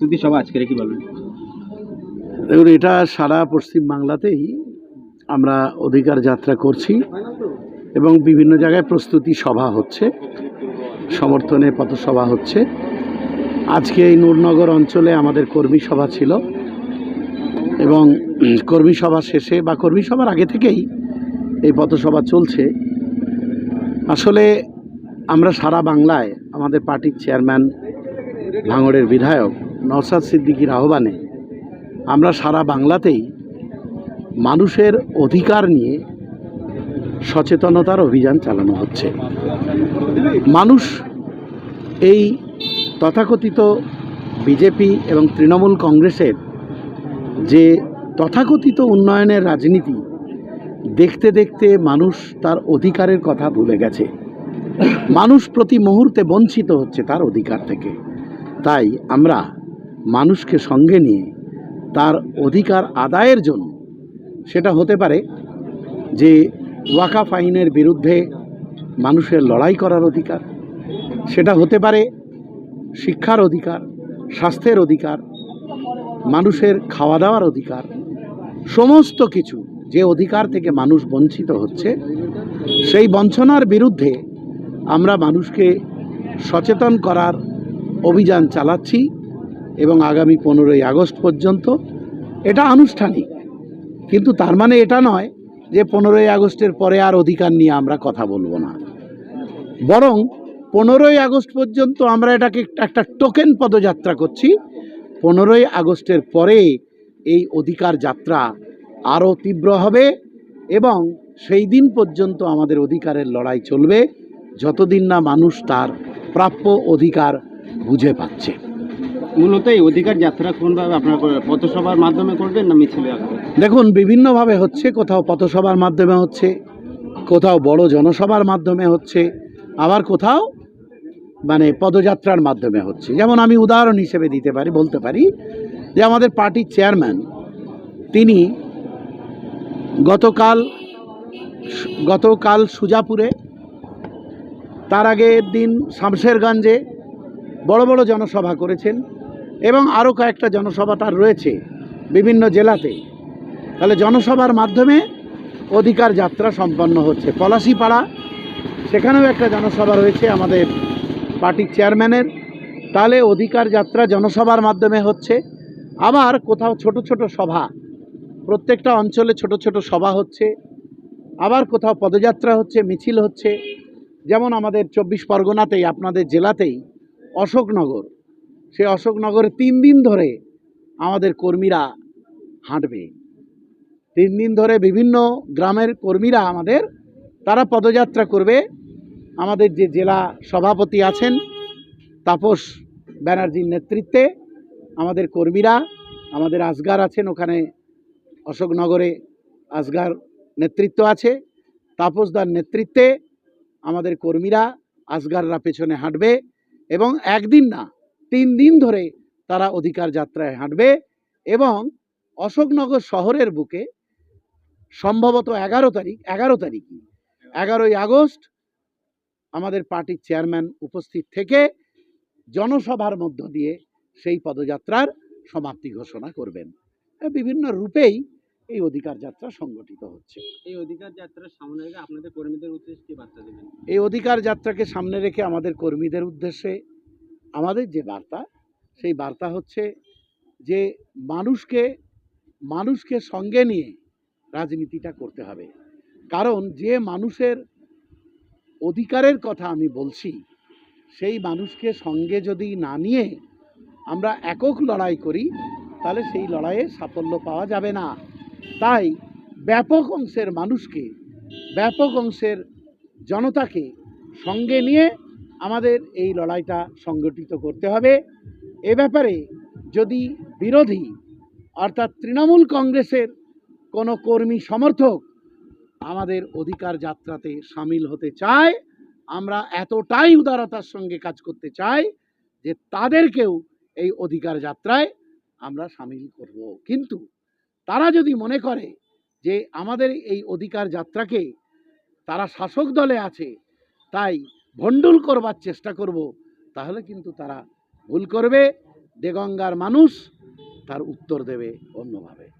প্রস্তুতি সভা আজকের কি বলবেন? দেখুন, এটা সারা পশ্চিম বাংলাতেই আমরা অধিকার যাত্রা করছি এবং বিভিন্ন জায়গায় প্রস্তুতি সভা হচ্ছে, সমর্থনে পথসভা হচ্ছে। আজকে এই নূরনগর অঞ্চলে আমাদের কর্মী সভা ছিল এবং কর্মী সভা শেষে বা কর্মী সভার আগে থেকেই এই পথসভা চলছে। আসলে আমরা সারা বাংলায় আমাদের পার্টির চেয়ারম্যান ভাঙড়ের বিধায়ক নওসাদ সিদ্দিকীর আহ্বানে আমরা সারা বাংলাতেই মানুষের অধিকার নিয়ে সচেতনতার অভিযান চালানো হচ্ছে। মানুষ এই তথাকথিত বিজেপি এবং তৃণমূল কংগ্রেসের যে তথাকথিত উন্নয়নের রাজনীতি, দেখতে দেখতে মানুষ তার অধিকারের কথা ভুলে গেছে। মানুষ প্রতি মুহূর্তে বঞ্চিত হচ্ছে তার অধিকার থেকে। তাই আমরা মানুষকে সঙ্গে নিয়ে তার অধিকার আদায়ের জন্য সেটা হতে পারে যে ওয়াকাফ আইনের বিরুদ্ধে মানুষের লড়াই করার অধিকার, সেটা হতে পারে শিক্ষার অধিকার, স্বাস্থ্যের অধিকার, মানুষের খাওয়া দাওয়ার অধিকার, সমস্ত কিছু যে অধিকার থেকে মানুষ বঞ্চিত হচ্ছে, সেই বঞ্চনার বিরুদ্ধে আমরা মানুষকে সচেতন করার অভিযান চালাচ্ছি। এবং আগামী পনেরোই আগস্ট পর্যন্ত এটা আনুষ্ঠানিক। কিন্তু তার মানে এটা নয় যে পনেরোই আগস্টের পরে আর অধিকার নিয়ে আমরা কথা বলব না। বরং পনেরোই আগস্ট পর্যন্ত আমরা এটাকে একটা টোকেন পদযাত্রা করছি। পনেরোই আগস্টের পরে এই অধিকার যাত্রা আরও তীব্র হবে এবং সেই দিন পর্যন্ত আমাদের অধিকারের লড়াই চলবে, যতদিন না মানুষ তার প্রাপ্য অধিকার বুঝে পাচ্ছে। মূলত এই অধিকার যাত্রা কোনভাবে আপনারা? পথসভার মাধ্যমে করবেন না মিছিলে দেখুন, বিভিন্নভাবে হচ্ছে, কোথাও পথসভার মাধ্যমে হচ্ছে, কোথাও বড় জনসভার মাধ্যমে হচ্ছে, আবার কোথাও মানে পদযাত্রার মাধ্যমে হচ্ছে যেমন আমি উদাহরণ হিসেবে দিতে পারি, বলতে পারি যে আমাদের পার্টির চেয়ারম্যান, তিনি গতকাল গতকাল সুজাপুরে, তার আগের দিন শামশেরগঞ্জে বড় বড় জনসভা করেছেন এবং আরও কয়েকটা জনসভা তার রয়েছে বিভিন্ন জেলাতে। তাহলে জনসভার মাধ্যমে অধিকার যাত্রা সম্পন্ন হচ্ছে। পলাশিপাড়া, সেখানেও একটা জনসভা রয়েছে আমাদের পার্টির চেয়ারম্যানের। তাহলে অধিকার যাত্রা জনসভার মাধ্যমে হচ্ছে। আবার কোথাও ছোট ছোট সভা, প্রত্যেকটা অঞ্চলে ছোট ছোট সভা হচ্ছে। আবার কোথাও পদযাত্রা হচ্ছে, মিছিল হচ্ছে। যেমন আমাদের চব্বিশ পরগনাতেই, আপনাদের জেলাতেই, অশোকনগর। সে অশোকনগরে তিন দিন ধরে আমাদের কর্মীরা হাঁটবে। তিন দিন ধরে বিভিন্ন গ্রামের কর্মীরা আমাদের, তারা পদযাত্রা করবে। আমাদের যে জেলা সভাপতি আছেন তাপস ব্যানার্জির নেতৃত্বে আমাদের কর্মীরা, আমাদের আসগার আছেন ওখানে, অশোকনগরে আসগার নেতৃত্ব আছে। তাপসদার নেতৃত্বে আমাদের কর্মীরা আসগাররা পেছনে হাঁটবে এবং একদিন না তিন দিন ধরে তারা অধিকার যাত্রায় হাঁটবে এবং অশোকনগর শহরের বুকে সম্ভবত এগারো তারিখ এগারো তারিখই এগারোই আগস্ট আমাদের পার্টির চেয়ারম্যান উপস্থিত থেকে জনসভার মধ্য দিয়ে সেই পদযাত্রার সমাপ্তি ঘোষণা করবেন। বিভিন্ন রূপেই এই অধিকার যাত্রা সংগঠিত হচ্ছে। এই অধিকার যাত্রার সামনে রেখে আপনাদের কর্মীদের উদ্দেশ্যে কি বার্তা দেবেন? এই অধিকার যাত্রাকে সামনে রেখে আমাদের কর্মীদের উদ্দেশ্যে আমাদের যে বার্তা, সেই বার্তা হচ্ছে যে মানুষকে মানুষকে সঙ্গে নিয়ে রাজনীতিটা করতে হবে। কারণ যে মানুষের অধিকারের কথা আমি বলছি, সেই মানুষকে সঙ্গে যদি না নিয়ে আমরা একক লড়াই করি, তাহলে সেই লড়াইয়ে সাফল্য পাওয়া যাবে না। তাই ব্যাপক অংশের মানুষকে, ব্যাপক অংশের জনতাকে সঙ্গে নিয়ে আমাদের এই লড়াইটা সংগঠিত করতে হবে। এ ব্যাপারে যদি বিরোধী, অর্থাৎ তৃণমূল কংগ্রেসের কোনো কর্মী সমর্থক আমাদের অধিকার যাত্রাতে সামিল হতে চায়, আমরা এতটাই উদারতার সঙ্গে কাজ করতে চাই যে তাদেরকেও এই অধিকার যাত্রায় আমরা সামিল করব। কিন্তু তারা যদি মনে করে যে আমাদের এই অধিকার যাত্রাকে তারা শাসক দলে আছে, তাই ভণ্ডুল করবার চেষ্টা করব, তাহলে কিন্তু তারা ভুল করবে। দেগঙ্গার মানুষ তার উত্তর দেবে অন্যভাবে।